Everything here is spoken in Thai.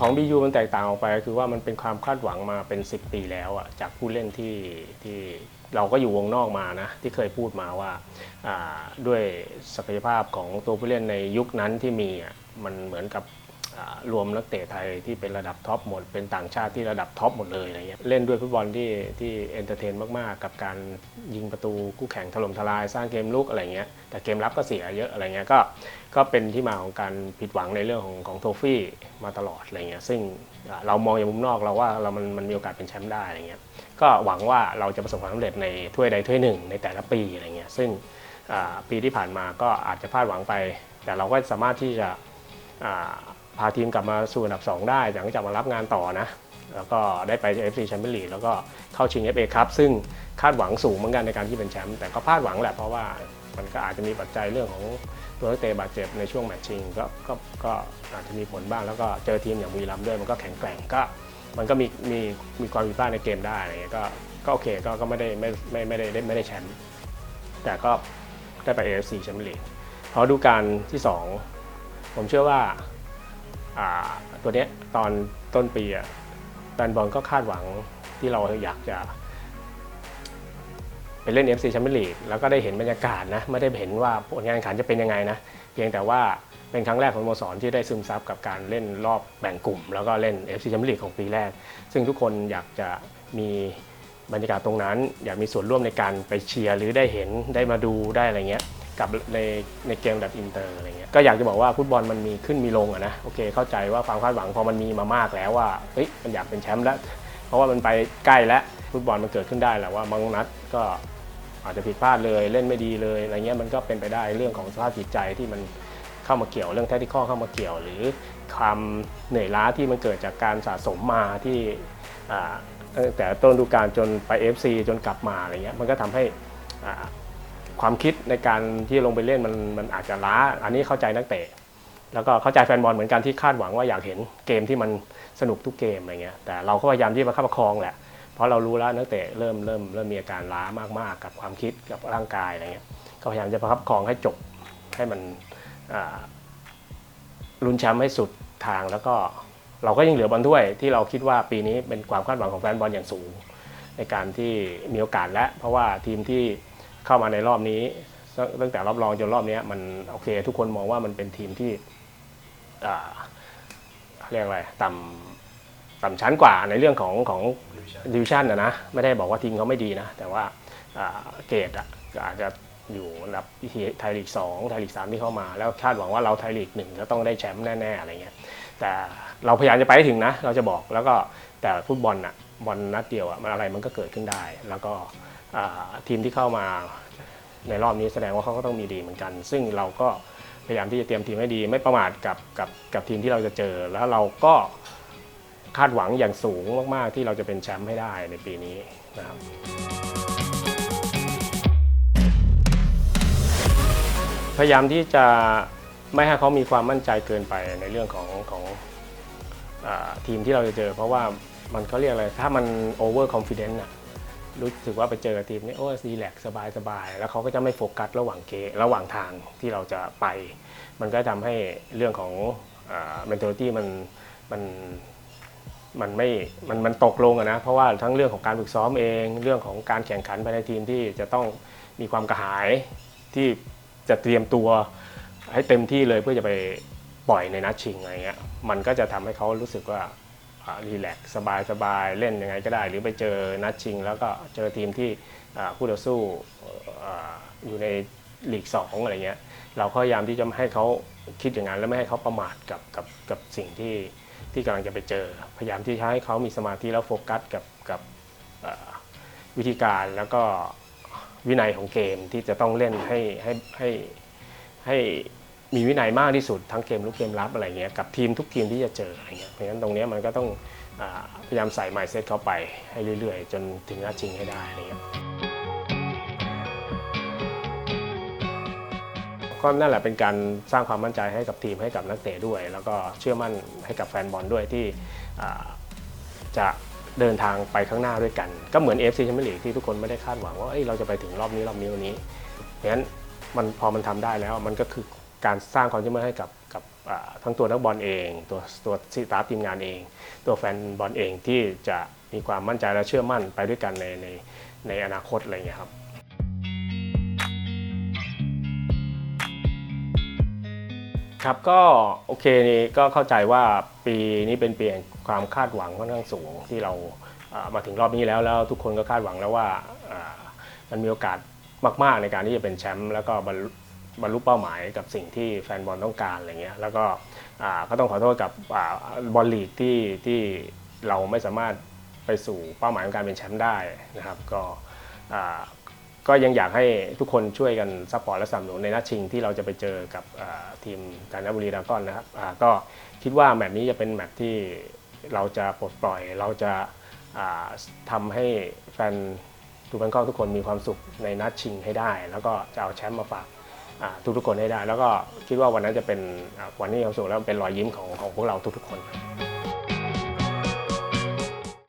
ของ BU มันแตกต่างออกไป คือว่ามันเป็นความคาดหวังมาเป็น 10 ปีแล้วอะจากผู้เล่นที่ที่เราก็อยู่วงนอกมานะที่เคยพูดมาว่าด้วยศักยภาพของตัวผู้เล่นในยุคนั้นที่มีอะมันเหมือนกับ รวมนักเตะไทยที่เป็นระดับท็อปหมด เป็นต่างชาติที่ระดับท็อปหมดเลยอะไรเงี้ยเล่นด้วยฟุตบอลที่ที่เอนเตอร์เทนมากๆ กับการยิงประตูคู่แข่งถล่มทลายสร้างเกมลุกอะไรเงี้ยแต่เกมรับก็เสียเยอะอะไรเงี้ยก็ก็เป็นที่มาของการผิดหวังในเรื่องของของโทฟี่มาตลอดอะไรเงี้ยซึ่งเรามองอย่างมุมนอกเราว่าเรามันมันมีโอกาสเป็นแชมป์ได้อะไรเงี้ยก็หวังว่าเราจะประสบความสำเร็จในถ้วยใดถ้วยหนึ่งในแต่ละปีอะไรเงี้ยซึ่งปีที่ผ่านมาก็อาจจะพลาดหวังไป แต่เราก็สามารถที่จะ พาทีมกลับมาสู่อันดับ 2 ได้หลังจากมารับงานต่อนะ แล้วก็ได้ไป FC Champions League แล้วก็เข้าชิง FA Cup ซึ่งคาดหวังสูงเหมือนกันในการที่เป็นแชมป์แต่ก็พลาดหวังแหละเพราะว่ามันก็อาจจะมีปัจจัยเรื่องของตัวนักเตะบาดเจ็บในช่วงแมตช์ชิงก็ก็ก็อาจจะมีผลบ้างแล้วก็เจอทีมอย่างบุรีรัมด้วยมันก็แข็งแกร่งก็ มันก็มีมีมีความผิดพลาดในเกมได้อะไรเงี้ยก็ก็โอเคก็ก็ไม่ได้ไม่ไม่ไม่ได้ไม่ได้แชมป์แต่ก็ได้ไป AFC Champions League พอดูการที่ 2 ผมเชื่อว่า ตัวเนี้ยตอนต้นปีอะแฟนบอลก็คาดหวังที่เราอยากจะไปเล่น FC Champions League แล้วก็ได้เห็นบรรยากาศนะ ไม่ได้เห็นว่าผลงานขันจะเป็นยังไงนะ เพียงแต่ว่าเป็นครั้งแรกของสโมสรที่ได้ซึมซับกับการเล่นรอบแบ่งกลุ่ม แล้วก็เล่น FC Champions League ของปีแรก ซึ่งทุกคนอยากจะมีบรรยากาศตรงนั้น อยากมีส่วนร่วมในการไปเชียร์หรือได้เห็นได้มาดูได้อะไรเงี้ย กับในในเกมแบบอินเตอร์อะไรเงี้ยก็อยากจะบอกว่าฟุตบอลมันมีขึ้นมีลงอะนะโอเคเข้าใจว่าความคาดหวังพอมันมีมามากแล้วว่าเฮ้ยมันอยากเป็นแชมป์แล้ว เพราะว่ามันไปใกล้แล้วฟุตบอลมันเกิดขึ้นได้แหละว่าบางนัดก็อาจจะผิดพลาดเลยเล่นไม่ดีเลยอะไรเงี้ยมันก็เป็นไปได้เรื่องของสภาพจิตใจที่มันเข้ามาเกี่ยวเรื่องแทคติคเข้ามาเกี่ยว หรือความเหนื่อยล้าที่มันเกิดจากการสะสมมาที่ตั้งแต่ต้นฤดูกาลจนไป FC จนกลับมาอะไรเงี้ยมันก็ทำให้อ่า ความคิดในการที่ลงไปเล่นมันมันอาจจะล้า อันนี้เข้าใจนักเตะ แล้วก็เข้าใจแฟนบอลเหมือนกันที่คาดหวังว่าอยากเห็นเกมที่มันสนุกทุกเกมอะไรเงี้ย แต่เราก็พยายามที่มาคับประคองแหละ เพราะเรารู้แล้วนักเตะเริ่มเริ่มเริ่มมีอาการล้ามากๆ กับความคิดกับร่างกายอะไรเงี้ย ก็พยายามจะประคับประคองให้จบให้มันอ่าลุ้นแชมป์ให้สุดทางแล้วก็เราก็ยังเหลือบอลถ้วยที่เราคิดว่าปีนี้เป็นความคาดหวังของแฟนบอลอย่างสูง ในการที่มีโอกาสและเพราะว่าทีมที่ เข้ามาในรอบนี้ตั้งตั้งแต่รอบรองจนรอบเนี้ยมันโอเค ทุกคนมองว่ามันเป็นทีมที่อ่าเรียกอะไรต่ำต่ำชั้นกว่าในเรื่องของของดิวิชันนะนะไม่ได้บอกว่าทีมเขาไม่ดีนะ แต่ว่าอ่าเกรดอะก็อาจจะอยู่ระดับไทยลีกสองไทยลีกสามที่เข้ามา แล้วคาดหวังว่าเราไทยลีกหนึ่งจะต้องได้แชมป์แน่ ๆ อะไรเงี้ยแต่เราพยายามจะไปให้ถึงนะ เราจะบอกแล้วก็แต่ฟุตบอลน่ะ บอลนัดเดียวอะมันอะไรมันก็เกิดขึ้นได้ แล้วก็ทีมที่เข้ามาในรอบนี้แสดงว่าเขาก็ต้องมีดีเหมือนกัน ซึ่งเราก็พยายามที่จะเตรียมทีมให้ดี ไม่ประมาทกับกับกับทีมที่เราจะเจอ แล้วเราก็คาดหวังอย่างสูงมาก ๆ ที่เราจะเป็นแชมป์ให้ได้ในปีนี้นะครับพยายามที่จะไม่ให้เขามีความมั่นใจเกินไปในเรื่องของของอทีมที่เราจะเจอ เพราะว่า มันเขาเรียกอะไร ถ้ามันโอเวอร์คอนฟ dence อะรู้สึกว่าไปเจอกับทีมนี้โอ้ซีแลกสบายสบาย แล้วเขาก็จะไม่โฟกัสระหว่างเกระหว่างทางที่เราจะไป มันก็ทำให้เรื่องของอ่า mentality มันมันมันไม่ มันมันตกลงอะนะ เพราะว่าทั้งเรื่องของการฝึกซ้อมเอง เรื่องของการแข่งขันภายในทีมที่จะต้องมีความกระหายที่จะเตรียมตัวให้เต็มที่เลยเพื่อจะไปปล่อยในนัดชิงอะไรเงี้ย มันก็จะทำให้เขารู้สึกว่า รีแลกซ์สบายสบายเล่นยังไงก็ได้ หรือไปเจอนัดชิง แล้วก็เจอทีมที่คู่ต่อสู้ออยู่ในลีกสองอะไรเงี้ยเราพยายามที่จะให้เขาคิดอย่างนั้น และไม่ให้เขาประมาทกับกับกับสิ่งที่ที่กำลังจะไปเจอ พยายามที่จะให้เขามีสมาธิแล้วโฟกัสกับกับวิธีการแล้วก็วินัยของเกมที่จะต้องเล่นให้ให้ให้ให้ มีวินัยมากที่สุดทั้งเกมลุกเกมรับอะไรเงี้ยกับทีมทุกทีมที่จะเจออะไรเงี้ยเพราะฉะนั้นตรงนี้มันก็ต้องอพยายามใส่ mindset เข้าไปให้เรื่อยๆ จนถึงนัดชิงให้ได้อะไรเงี้ยก็นั่นแหละเป็นการสร้างความมั่นใจให้กับทีมให้กับนักเตะด้วย แล้วก็เชื่อมั่นให้กับแฟนบอลด้วยที่จะเดินทางไปข้างหน้าด้วยกัน ก็เหมือน FC แชมเปี้ยนลีกที่ทุกคนไม่ได้คาดหวังว่าเเราจะไปถึงรอบนี้รอบนี้วันนี้เพราะฉะนั้นมันพอมันทำได้แล้วมันก็คือ การสร้างความเชื่อมั่นให้กับกับทั้งตัวนักบอลเอง ตัวตัวสตาฟทีมงานเอง ตัวแฟนบอลเองที่จะมีความมั่นใจและเชื่อมั่นไปด้วยกันในในในอนาคตอะไรอย่างเงี้ยครับครับก็โอเคนี่ก็เข้าใจว่าปีนี้เป็นปีแห่งความคาดหวังค่อนข้างสูงที่เรามาถึงรอบนี้แล้วแล้วทุกคนก็คาดหวังแล้วว่าอ่ามันมีโอกาสมาก ๆ ในการที่จะเป็นแชมป์แล้วก็ บรรลุเป้าหมายกับสิ่งที่แฟนบอลต้องการอะไรเงี้ยแล้วก็ก็ต้องขอโทษกับอบอลลีกที่ที่เราไม่สามารถไปสู่เป้าหมายของการเป็นแชมป์ได้นะครับ ก็ก็ยังอยากให้ทุกคนช่วยกันซัพพอร์ตและสนับสนุนในนัดชิงที่เราจะไปเจอกับทีมกาญจนบุรีดาก้อนนะครับก็คิดว่าแมตช์นี้จะเป็นแมตช์ที่เราจะปลดปล่อย เราจะาทำให้แฟนดูแบงกอกทุกคนมีความสุขในนัดชิงให้ได้ แล้วก็จะเอาแชมป์มาฝาก ทุกๆคนให้ได้ แล้วก็คิดว่าวันนั้นจะเป็นวันที่มีความสุขแล้วเป็นรอยยิ้มของของพวกเราทุกๆคนครับ